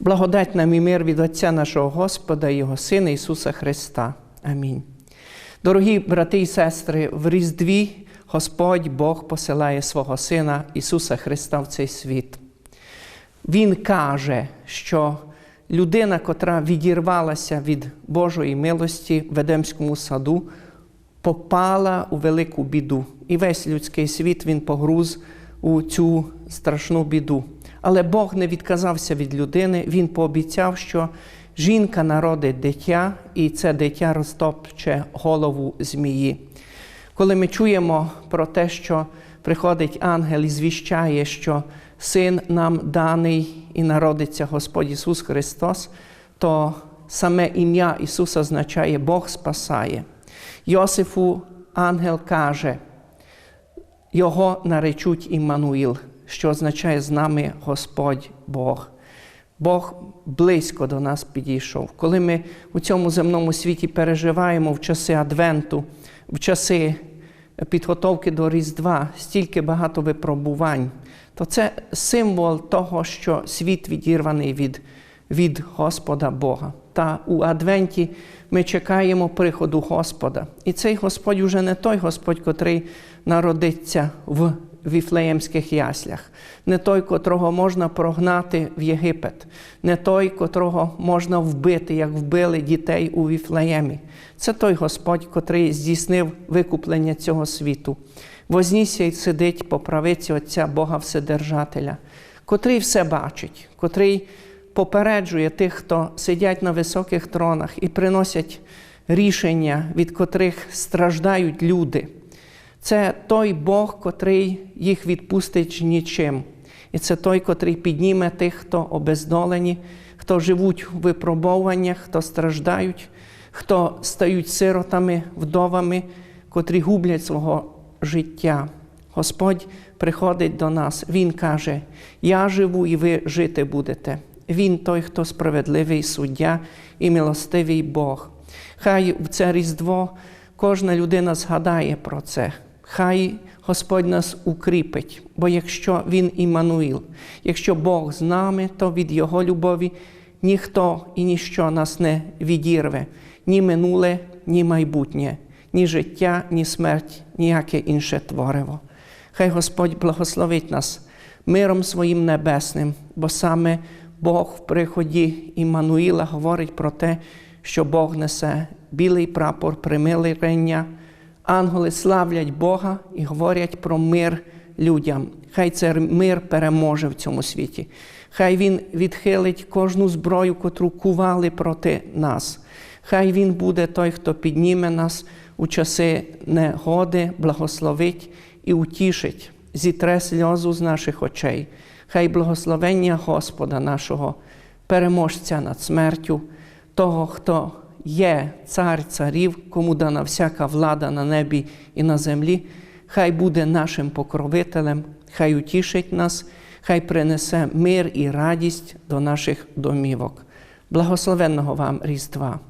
Благодать нам і мир від Отця нашого Господа Його Сина Ісуса Христа. Амінь. Дорогі брати і сестри, в Різдві Господь Бог посилає свого Сина Ісуса Христа в цей світ. Він каже, що людина, котра відірвалася від Божої милості в Едемському саду, попала у велику біду. І весь людський світ він погруз у цю страшну біду. Але Бог не відказався від людини, Він пообіцяв, що жінка народить дитя, і це дитя розтопче голову змії. Коли ми чуємо про те, що приходить ангел і звіщає, що син нам даний і народиться Господь Ісус Христос, то саме ім'я Ісуса означає Бог спасає. Йосифу ангел каже, його наречуть Іммануїл, що означає з нами Господь Бог. Бог близько до нас підійшов. Коли ми у цьому земному світі переживаємо в часи Адвенту, в часи підготовки до Різдва, стільки багато випробувань, то це символ того, що світ відірваний від, від Господа Бога. Та у Адвенті ми чекаємо приходу Господа. І цей Господь уже не той Господь, котрий народиться в віфлеємських яслях, не той, котрого можна прогнати в Єгипет, не той, котрого можна вбити, як вбили дітей у Віфлеємі. Це той Господь, котрий здійснив викуплення цього світу. Вознісся й сидить по правиці Отця Бога Вседержателя, котрий все бачить, котрий попереджує тих, хто сидять на високих тронах і приносять рішення, від котрих страждають люди. Це той Бог, котрий їх відпустить нічим. І це той, котрий підніме тих, хто обездолені, хто живуть в випробуваннях, хто страждають, хто стають сиротами, вдовами, котрі гублять свого життя. Господь приходить до нас, Він каже: Я живу і ви жити будете. Він той, хто справедливий суддя і милостивий Бог. Хай в це Різдво кожна людина згадає про це. Хай Господь нас укріпить, бо якщо Він Іммануїл, якщо Бог з нами, то від Його любові ніхто і ніщо нас не відірве, ні минуле, ні майбутнє, ні життя, ні смерть, ніяке інше твориво. Хай Господь благословить нас миром своїм небесним, бо саме Бог в приході Іммануїла говорить про те, що Бог несе білий прапор примирення, ангели славлять Бога і говорять про мир людям. Хай цей мир переможе в цьому світі. Хай Він відхилить кожну зброю, котру кували проти нас. Хай Він буде той, хто підніме нас у часи негоди, благословить і утішить, зітре сльозу з наших очей. Хай благословення Господа нашого, переможця над смертю, того, хто є цар царів, кому дана всяка влада на небі і на землі, хай буде нашим покровителем, хай утішить нас, хай принесе мир і радість до наших домівок. Благословенного вам Різдва!